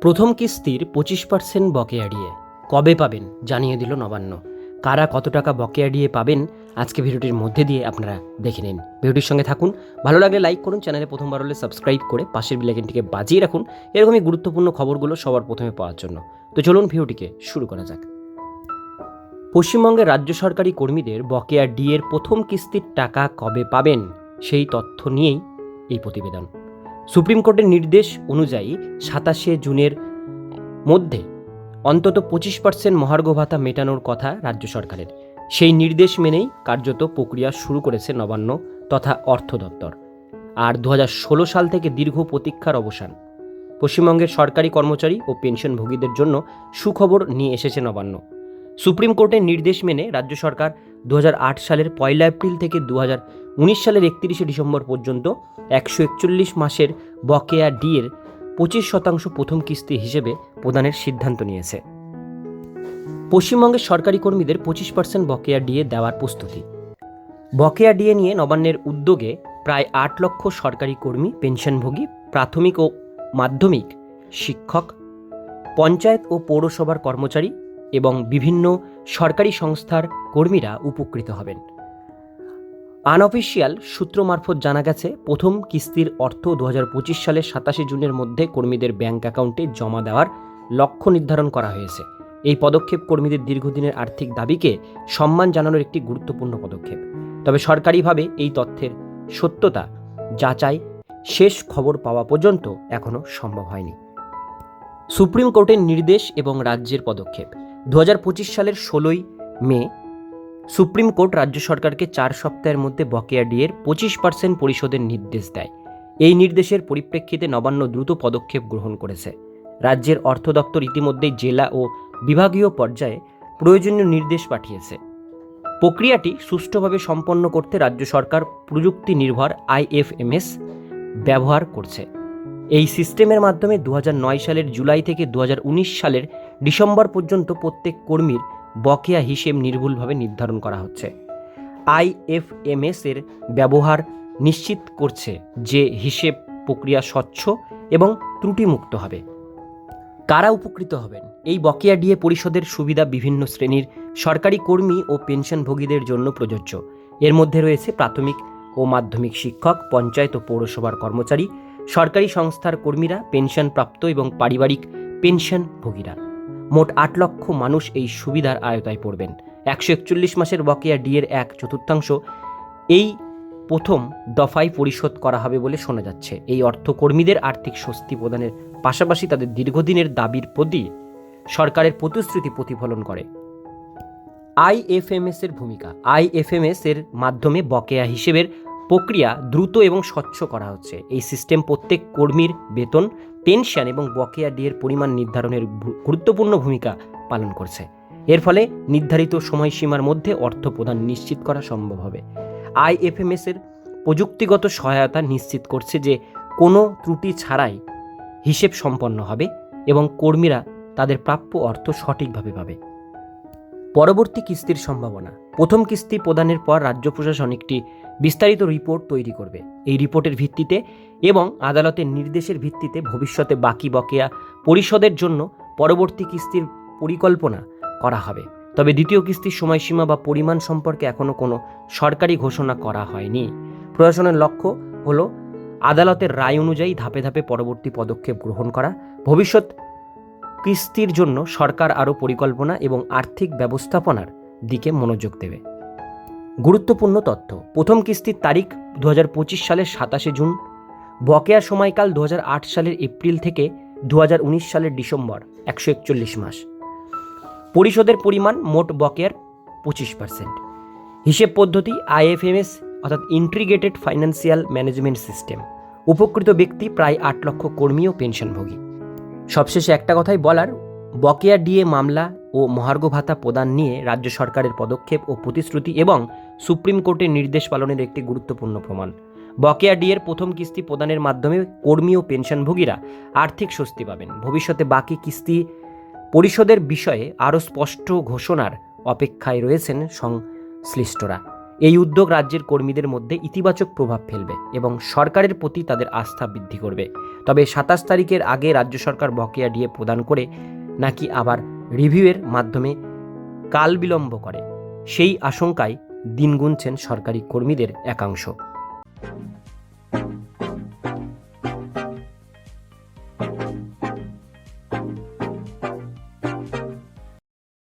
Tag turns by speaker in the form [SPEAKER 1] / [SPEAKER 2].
[SPEAKER 1] প্রথম কিস্তির পঁচিশ পার্সেন্ট বকেয়া ডিএ কবে পাবেন? জানিয়ে দিল নবান্ন। কারা কত টাকা বকেয়া ডিএ পাবেন? আজকে ভিডিওটির মধ্যে দিয়ে আপনারা দেখে নিন। ভিডিওটির সঙ্গে থাকুন। ভালো লাগলে লাইক করুন, চ্যানেলে প্রথমবার হলে সাবস্ক্রাইব করে পাশের বিলাইকনটিকে বাজিয়ে রাখুন। এরকমই গুরুত্বপূর্ণ খবরগুলো সবার প্রথমে পাওয়ার জন্য। তো চলুন ভিডিওটিকে শুরু করা যাক। পশ্চিমবঙ্গের রাজ্য সরকারি কর্মীদের বকেয়া ডিএর প্রথম কিস্তির টাকা কবে পাবেন? সেই তথ্য নিয়েই এই প্রতিবেদন। সুপ্রিম কোর্টের নির্দেশ অনুযায়ী সাতাশে জুনের মধ্যে অন্তত পঁচিশ পার্সেন্ট মহার্ঘ ভাতা মেটানোর কথা রাজ্য সরকারের। সেই নির্দেশ মেনেই কার্যত প্রক্রিয়া শুরু করেছে নবান্ন তথা অর্থ দপ্তর। আর দু হাজার ষোলো সাল থেকে দীর্ঘ প্রতীক্ষার অবসান। পশ্চিমবঙ্গের সরকারি কর্মচারী ও পেনশনভোগীদের জন্য সুখবর নিয়ে এসেছে নবান্ন। সুপ্রিম কোর্টের নির্দেশ মেনে রাজ্য সরকার দু হাজার আট সালের পয়লা এপ্রিল থেকে দু হাজার উনিশ সালের একত্রিশে ডিসেম্বর পর্যন্ত একশো একচল্লিশ মাসের বকেয়া ডিএর পঁচিশ শতাংশ প্রথম কিস্তি হিসেবে প্রদানের সিদ্ধান্ত নিয়েছে। পশ্চিমবঙ্গের সরকারি কর্মীদের পঁচিশ পার্সেন্ট বকেয়া ডিএ দেওয়ার প্রস্তুতি। বকেয়া ডিএ নিয়ে নবান্নের উদ্যোগে প্রায় আট লক্ষ সরকারি কর্মী, পেনশনভোগী, প্রাথমিক ও মাধ্যমিক শিক্ষক, পঞ্চায়েত ও পৌরসভার কর্মচারী এবং বিভিন্ন সরকারি সংস্থার কর্মীরা উপকৃত হবেন। আনঅফিসিয়াল সূত্র মারফত জানা গেছে, প্রথম কিস্তির অর্থ দু হাজার পঁচিশ সালের সাতাশে জুনের মধ্যে কর্মীদের ব্যাংক অ্যাকাউন্টে জমা দেওয়ার লক্ষ্য নির্ধারণ করা হয়েছে। এই পদক্ষেপ কর্মীদের দীর্ঘদিনের আর্থিক দাবিকে সম্মান জানানোর একটি গুরুত্বপূর্ণ পদক্ষেপ। তবে সরকারিভাবে এই তথ্যের সত্যতা যাচাই শেষ খবর পাওয়া পর্যন্ত এখনও সম্ভব হয়নি। সুপ্রিম কোর্টের নির্দেশ এবং রাজ্যের পদক্ষেপ। দু হাজার পঁচিশ সালের ষোলোই মে সুপ্রিম কোর্ট রাজ্য সরকারকে চার সপ্তাহের মধ্যে বকেয়া ডিএর পঁচিশ পার্সেন্ট পরিশোধের নির্দেশ দেয়। এই নির্দেশের পরিপ্রেক্ষিতে নবান্ন দ্রুত পদক্ষেপ গ্রহণ করেছে। রাজ্যের অর্থ দপ্তর ইতিমধ্যেই জেলা ও বিভাগীয় পর্যায়ে প্রয়োজনীয় নির্দেশ পাঠিয়েছে। প্রক্রিয়াটি সুষ্ঠুভাবে সম্পন্ন করতে রাজ্য সরকার প্রযুক্তি নির্ভর আইএফএমএস ব্যবহার করছে। এই সিস্টেমের মাধ্যমে দু হাজার নয় সালের জুলাই থেকে দু হাজার উনিশ সালের ডিসেম্বর পর্যন্ত প্রত্যেক কর্মীর বকেয়া হিসেব নির্ভুলভাবে নির্ধারণ করা হচ্ছে। আইএফএমএস এর ব্যবহার নিশ্চিত করছে যে হিসেব প্রক্রিয়া স্বচ্ছ এবং ত্রুটিমুক্ত হবে। কারা উপকৃত হবেন? এই বকেয়া ডিএ পরিষদের সুবিধা বিভিন্ন শ্রেণির সরকারি কর্মী ও পেনশনভোগীদের জন্য প্রযোজ্য। এর মধ্যে রয়েছে প্রাথমিক ও মাধ্যমিক শিক্ষক, পঞ্চায়েত ও পৌরসভার কর্মচারী সরকারি সংস্থার কর্মীরা, পেনশনপ্রাপ্ত এবং পারিবারিক পেনশনভোগীরা। মোট আট লক্ষ মানুষ এই সুবিধার আয়তায় পড়বেন। একশো একচল্লিশ মাসের বকেয়া ডিএর এক চতুর্থাংশ এই প্রথম দফায় পরিশোধ করা হবে বলে শোনা যাচ্ছে। এই অর্থ কর্মীদের আর্থিক স্বস্তি প্রদানের পাশাপাশি তাদের দীর্ঘদিনের দাবির প্রতি সরকারের প্রতিশ্রুতি প্রতিফলন করে। আইএফএমএস এর ভূমিকা। আইএফএমএস এর মাধ্যমে বকেয়া হিসেবের প্রক্রিয়া দ্রুত এবং স্বচ্ছ করা হচ্ছে। এই সিস্টেম প্রত্যেক কর্মীর বেতন, পেনশন এবং বকেয়া ডিএর পরিমাণ নির্ধারণের গুরুত্বপূর্ণ ভূমিকা পালন করছে। এর ফলে নির্ধারিত সময়সীমার মধ্যে অর্থ প্রদান নিশ্চিত করা সম্ভব হবে। আইএফএমএস এর প্রযুক্তিগত সহায়তা নিশ্চিত করছে যে কোনো ত্রুটি ছাড়াই হিসেব সম্পন্ন হবে এবং কর্মীরা তাদের প্রাপ্য অর্থ সঠিকভাবে পাবে। পরবর্তী কিস্তির সম্ভাবনা। প্রথম কিস্তি প্রদানের পর রাজ্য প্রশাসন একটি বিস্তারিত রিপোর্ট তৈরি করবে। এই রিপোর্টের ভিত্তিতে এবং আদালতের নির্দেশের ভিত্তিতে ভবিষ্যতে বাকি বকেয়া পরিশোধের জন্য পরবর্তী কিস্তির পরিকল্পনা করা হবে। তবে দ্বিতীয় কিস্তির সময়সীমা বা পরিমাণ সম্পর্কে এখনও কোনো সরকারি ঘোষণা করা হয়নি। প্রশাসনের লক্ষ্য হলো আদালতের রায় অনুযায়ী ধাপে ধাপে পরবর্তী পদক্ষেপ গ্রহণ করা। ভবিষ্যৎ কিস্তির জন্য সরকার আরও পরিকল্পনা এবং আর্থিক ব্যবস্থাপনার দিকে মনোযোগ দেবে। গুরুত্বপূর্ণ তথ্য। প্রথম কিস্তির তারিখ দু হাজার পঁচিশ সালের সাতাশে জুন, বকেয়া সময়কাল দু হাজার আট সালের এপ্রিল থেকে দু হাজার উনিশ সালের ডিসেম্বর, একশো একচল্লিশ মাস। পরিশোধের পরিমাণ মোট বকেয়ার পঁচিশ পার্সেন্ট হিসেব পদ্ধতি আইএফএমএস, অর্থাৎ ইন্টিগ্রেটেড ফাইন্যান্সিয়াল ম্যানেজমেন্ট সিস্টেম উপকৃত ব্যক্তি প্রায় আট লক্ষ কর্মী ও পেনশনভোগী। সবশেষে একটা কথাই বলার, বকেয়া ডিএ মামলা ও মহার্ঘ ভাতা প্রদান নিয়ে রাজ্য সরকারের পদক্ষেপ ও প্রতিশ্রুতি এবং সুপ্রিম কোর্টের নির্দেশ পালনের একটি গুরুত্বপূর্ণ প্রমাণ। বকেয়া ডিএর প্রথম কিস্তি প্রদানের মাধ্যমে কর্মী ও পেনশনভোগীরা আর্থিক স্বস্তি পাবেন। ভবিষ্যতে বাকি কিস্তি পরিশোধের বিষয়ে আরও স্পষ্ট ঘোষণার অপেক্ষায় রয়েছেন সংশ্লিষ্টরা। এই উদ্যোগ রাজ্যের কর্মীদের মধ্যে ইতিবাচক প্রভাব ফেলবে এবং সরকারের প্রতি তাদের আস্থা বৃদ্ধি করবে। তবে সাতাশ তারিখের আগে রাজ্য সরকার বকেয়া ডিএ প্রদান করে নাকি আবার রিভিউয়ের মাধ্যমে কাল বিলম্ব করে, সেই আশঙ্কায় দিন গুনছেন সরকারি কর্মীদের একাংশ।